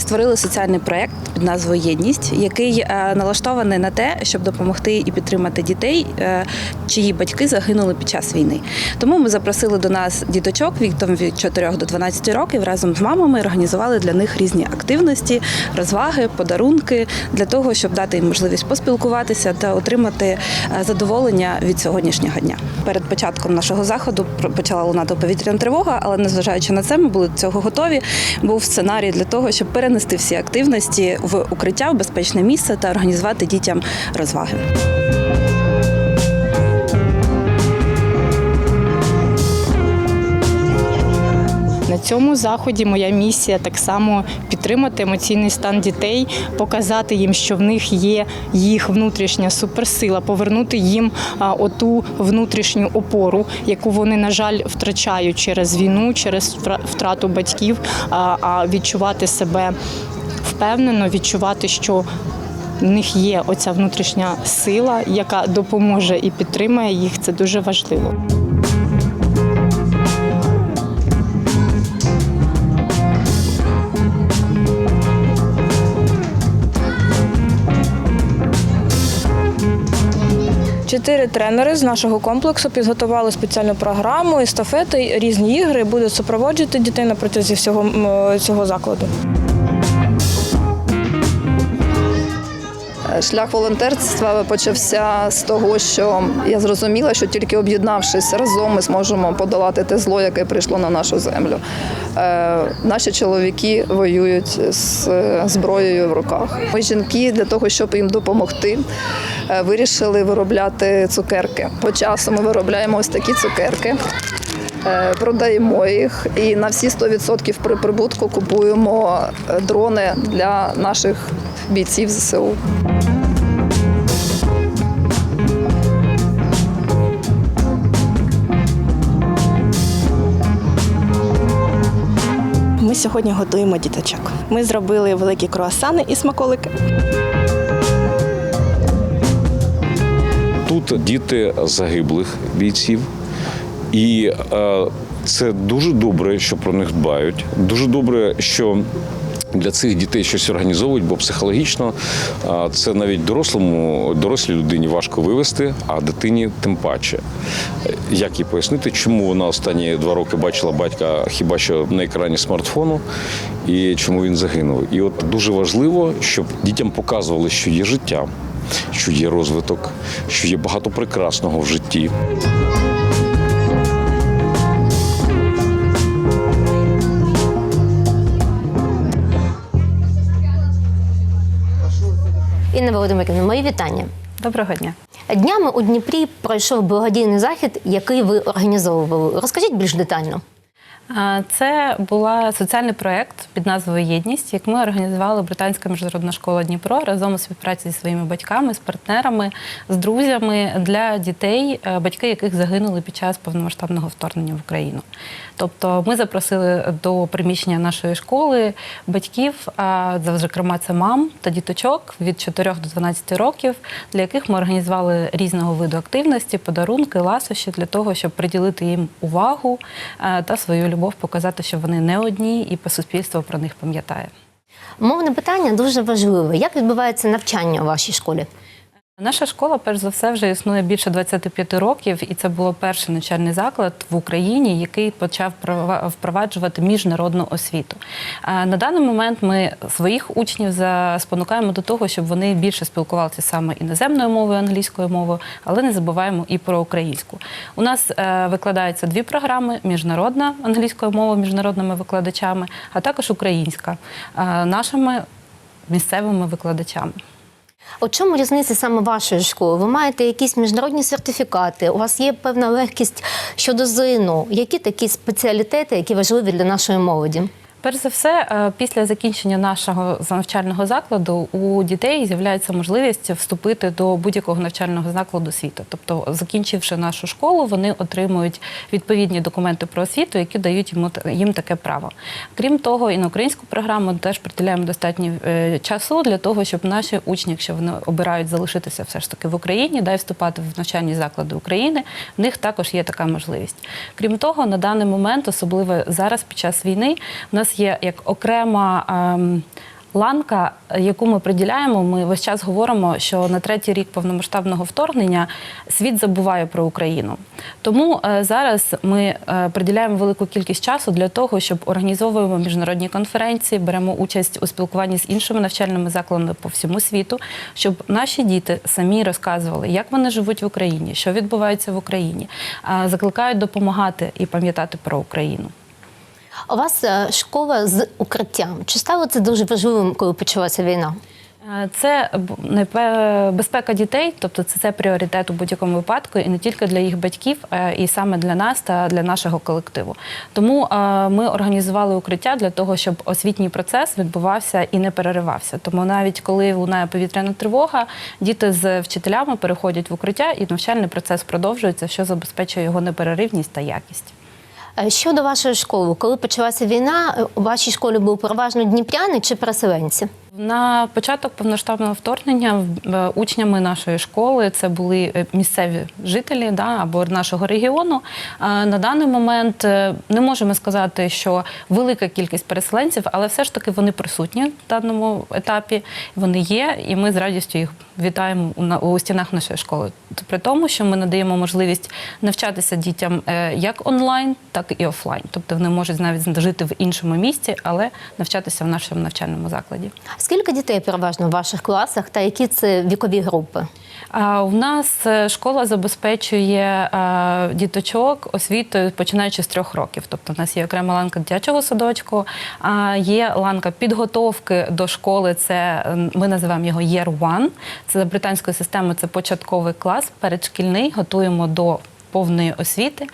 Створили соціальний проєкт під назвою Єдність, який е, налаштований на те, щоб допомогти і підтримати дітей, е, чиї батьки загинули під час війни. Тому ми запросили до нас діточок віком від 4 до 12 років разом з мамами організували для них різні активності, розваги, подарунки для того, щоб дати їм можливість поспілкуватися та отримати е, задоволення від сьогоднішнього дня. Перед початком нашого заходу почала лунати повітряна тривога, але незважаючи на це, ми були до цього готові. Був сценарій для того, щоб перенести всі активності в укриття в безпечне місце та організувати дітям розваги. На цьому заході моя місія так само підтримати емоційний стан дітей, показати їм, що в них є їх внутрішня суперсила, повернути їм оту внутрішню опору, яку вони, на жаль, втрачають через війну, через втрату батьків, а, відчувати себе впевнено, відчувати, що в них є оця внутрішня сила, яка допоможе і підтримає їх. Це дуже важливо. Чотири тренери з нашого комплексу підготували спеціальну програму, естафети, різні ігри будуть супроводжувати дітей на протязі всього цього закладу. Шлях волонтерства почався з того, що я зрозуміла, що тільки об'єднавшись разом, ми зможемо подолати те зло, яке прийшло на нашу землю. Е, наші чоловіки воюють з е, зброєю в руках. Ми жінки для того, щоб їм допомогти, е, вирішили виробляти цукерки. По часу ми виробляємо ось такі цукерки. Продаємо їх і на всі 100% при прибутку купуємо дрони для наших бійців ЗСУ. Сьогодні готуємо діточок. Ми зробили великі круасани і смаколики. Тут діти загиблих бійців, і е, це дуже добре, що про них дбають. Дуже добре, що для цих дітей щось організовують, бо психологічно це навіть дорослому, дорослій людині важко вивести, а дитині тим паче. Е, Як їй пояснити, чому вона останні два роки бачила батька хіба що на екрані смартфону, і чому він загинув? І от дуже важливо, щоб дітям показували, що є життя що є розвиток, що є багато прекрасного в житті. Інна Володимирівна, мої вітання. Доброго дня. Днями у Дніпрі пройшов благодійний захід, який ви організовували. Розкажіть більш детально. Це була соціальний проєкт під назвою Єдність, як ми організували Британська міжнародна школа Дніпро разом у співпраці зі своїми батьками, з партнерами, з друзями для дітей, е, батьки яких загинули під час повномасштабного вторгнення в Україну. Тобто ми запросили до приміщення нашої школи батьків, а зокрема це мам та діточок від 4 до 12 років, для яких ми організували різного виду активності, подарунки, ласощі для того, щоб приділити їм увагу е, та свою любов, показати, що вони не одні, і суспільство про них пам'ятає. Мовне питання дуже важливе. Як відбувається навчання у вашій школі? Наша школа, перш за все, вже існує більше 25 років, і це було перший навчальний заклад в Україні, який почав впроваджувати міжнародну освіту. На даний момент ми своїх учнів спонукаємо до того, щоб вони більше спілкувалися саме іноземною мовою, англійською мовою, але не забуваємо і про українську. У нас е, викладаються дві програми: міжнародна англійською мовою, міжнародними викладачами, а також українська е, нашими місцевими викладачами. У чому різниця саме вашої школи? Ви маєте якісь міжнародні сертифікати, у вас є певна легкість щодо ЗНО. Які такі спеціалітети, які важливі для нашої молоді? Перш за все, е, після закінчення нашого навчального закладу у дітей з'являється можливість вступити до будь-якого навчального закладу світу. Тобто, закінчивши нашу школу, вони отримують відповідні документи про освіту, які дають йому їм таке право. Крім того, і на українську програму теж приділяємо достатньо е, часу для того, щоб наші учні, якщо вони обирають залишитися все ж таки в Україні, да й вступати в навчальні заклади України, в них також є така можливість. Крім того, на даний момент, особливо зараз під час війни, в нас є як окрема ем, ланка, яку ми приділяємо. Ми весь час говоримо, що на третій рік повномасштабного вторгнення світ забуває про Україну. Тому е, зараз ми е, приділяємо велику кількість часу для того, щоб організовуємо міжнародні конференції, беремо участь у спілкуванні з іншими навчальними закладами по всьому світу, щоб наші діти самі розказували, як вони живуть в Україні, що відбувається в Україні, а закликають допомагати і пам'ятати про Україну. У вас е, школа з укриттям. Чи стало це дуже важливим, коли почалася війна? Е, Це б- безпека дітей, тобто це, це пріоритет у будь-якому випадку, і не тільки для їх батьків, е, і саме для нас та для нашого колективу. Тому е, ми організували укриття для того, щоб освітній процес відбувався і не переривався. Тому навіть коли лунає повітряна тривога, діти з вчителями переходять в укриття, і навчальний процес продовжується, що забезпечує його непереривність та якість. Е, Щодо вашої школи, коли почалася війна, у вашій школі були переважно дніпряни чи переселенці? На початок повноштабного вторгнення е, учнями нашої школи це були е, місцеві жителі да, або нашого регіону. На даний момент е, не можемо сказати, що велика кількість переселенців, але все ж таки вони присутні в даному етапі. Вони є, і ми з радістю їх вітаємо у на- у стінах нашої школи. При тому, що ми надаємо можливість навчатися дітям як онлайн, так і офлайн. Тобто вони можуть навіть жити в іншому місті, але навчатися в нашому навчальному закладі. Скільки дітей переважно в ваших класах та які це вікові групи? У нас е, школа забезпечує е, діточок освітою починаючи з трьох років. Тобто, у нас є окрема ланка дитячого садочку, а є ланка підготовки до школи. Це ми називаємо його Year One. Це за британською системою. Це початковий клас, передшкільний. Готуємо до повної освіти.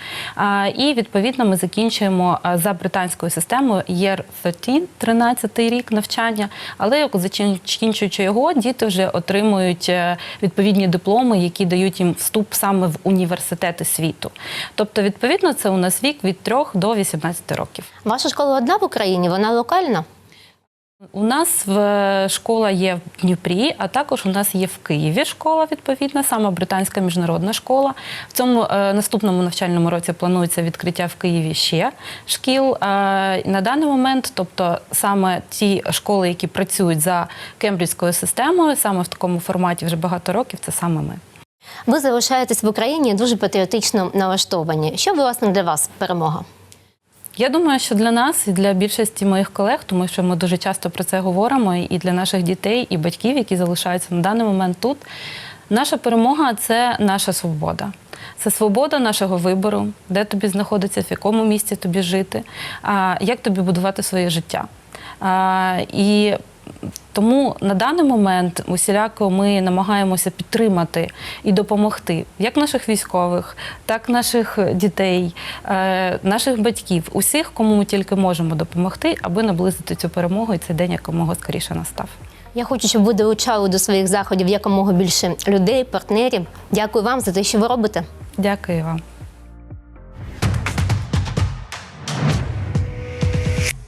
І відповідно ми закінчуємо за британською системою Year 13, 13 рік навчання. Але закінчуючи його, діти вже отримують е, відповідні дипломи, які дають їм вступ саме в університети світу. Тобто, відповідно, це у нас вік від 3 до 18 років. Ваша школа одна в Україні, вона локальна. У нас в школа є в Дніпрі, а також у нас є в Києві школа, відповідна, саме британська міжнародна школа. В цьому е, наступному навчальному році планується відкриття в Києві ще шкіл. Е, на даний момент, тобто саме ті школи, які працюють за кембриджською системою, саме в такому форматі вже багато років, це саме ми. Ви залишаєтесь в Україні дуже патріотично налаштовані. Що власне для вас перемога? Я думаю, що для нас і для більшості моїх колег, тому що ми дуже часто про це говоримо, і для наших дітей і батьків, які залишаються на даний момент тут, наша перемога це наша свобода. Це свобода нашого вибору, де тобі знаходиться, в якому місці тобі жити, як тобі будувати своє життя. І тому на даний момент усіляко ми намагаємося підтримати і допомогти як наших військових, так наших дітей, е, наших батьків, усіх, кому ми тільки можемо допомогти, аби наблизити цю перемогу і цей день якомога скоріше настав. Я хочу, щоб ви долучали до своїх заходів якомога більше людей, партнерів. Дякую вам за те, що ви робите. Дякую вам.